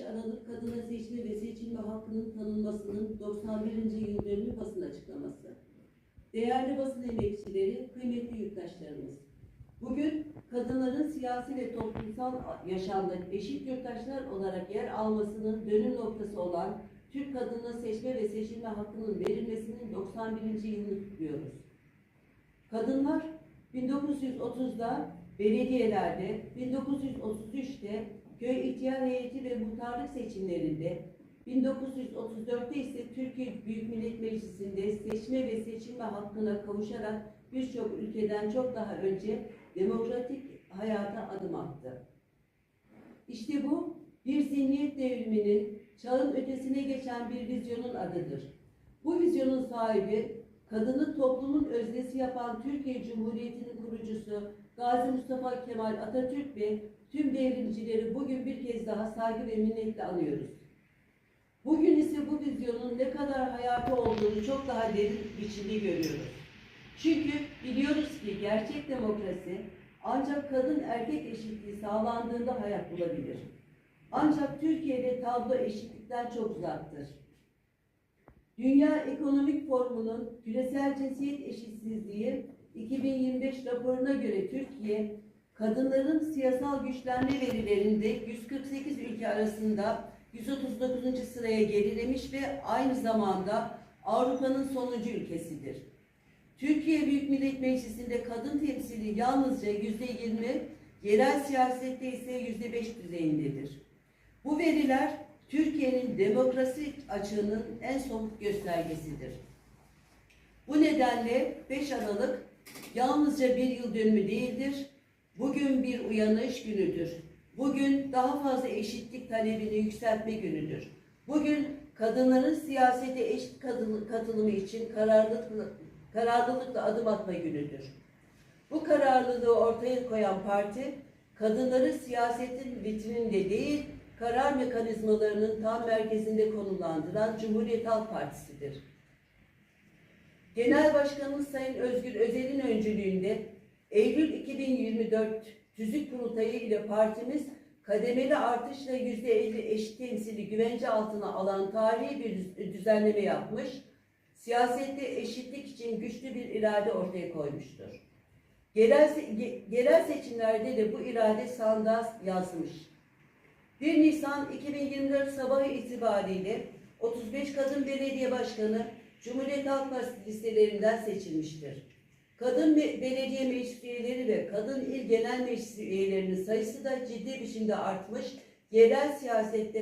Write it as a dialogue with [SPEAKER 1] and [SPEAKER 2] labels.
[SPEAKER 1] Aralık kadına seçme ve seçilme hakkının tanınmasının 91. yıl dönümü basın açıklaması. Değerli basın emekçileri, kıymetli yurttaşlarımız. Bugün kadınların siyasi ve toplumsal yaşamda eşit yurttaşlar olarak yer almasının dönüm noktası olan Türk kadına seçme ve seçilme hakkının verilmesinin 91. yılını kutluyoruz. Kadınlar 1930'da belediyelerde, 1933'te köy ihtiyar heyeti ve muhtarlık seçimlerinde, 1934'te ise Türkiye Büyük Millet Meclisi'nde seçme ve seçilme hakkına kavuşarak birçok ülkeden çok daha önce demokratik hayata adım attı. İşte bu bir zihniyet devriminin çağın ötesine geçen bir vizyonun adıdır. Bu vizyonun sahibi kadını toplumun öznesi yapan Türkiye Cumhuriyeti'nin kurucusu Gazi Mustafa Kemal Atatürk ve tüm devrimcileri bugün bir kez daha saygı ve minnetle anıyoruz. Bugün ise bu vizyonun ne kadar hayatı olduğunu çok daha derin biçimde görüyoruz. Çünkü biliyoruz ki gerçek demokrasi ancak kadın erkek eşitliği sağlandığında hayat bulabilir. Ancak Türkiye'de tablo eşitlikten çok uzaktır. Dünya Ekonomik Forumu'nun küresel cinsiyet eşitsizliği 2025 raporuna göre Türkiye, kadınların siyasal güçlenme verilerinde 148 ülke arasında 139. sıraya gerilemiş ve aynı zamanda Avrupa'nın sonuncu ülkesidir. Türkiye Büyük Millet Meclisi'nde kadın temsili yalnızca yüzde yirmi, yerel siyasette ise yüzde beş düzeyindedir. Bu veriler Türkiye'nin demokrasi açığının en somut göstergesidir. Bu nedenle 5 Aralık yalnızca bir yıl dönümü değildir, bugün bir uyanış günüdür. Bugün daha fazla eşitlik talebini yükseltme günüdür. Bugün kadınların siyasete eşit katılımı için kararlılıkla, kararlılıkla adım atma günüdür. Bu kararlılığı ortaya koyan parti, kadınları siyasetin vitrininde değil, karar mekanizmalarının tam merkezinde konumlandıran Cumhuriyet Halk Partisi'dir. Genel Başkanımız Sayın Özgür Özel'in öncülüğünde Eylül 2024 tüzük kurultayı ile partimiz kademeli artışla %50 eşit temsili güvence altına alan tarihi bir düzenleme yapmış, siyasette eşitlik için güçlü bir irade ortaya koymuştur. Yerel, yerel seçimlerde de bu irade sandığa yazmış. 1 Nisan 2024 sabahı itibariyle 35 kadın belediye başkanı Cumhuriyet Halk Partisi listelerinden seçilmiştir. Kadın be- belediye meclis üyeleri ve kadın il genel meclis üyelerinin sayısı da ciddi biçimde artmış, yerel siyasette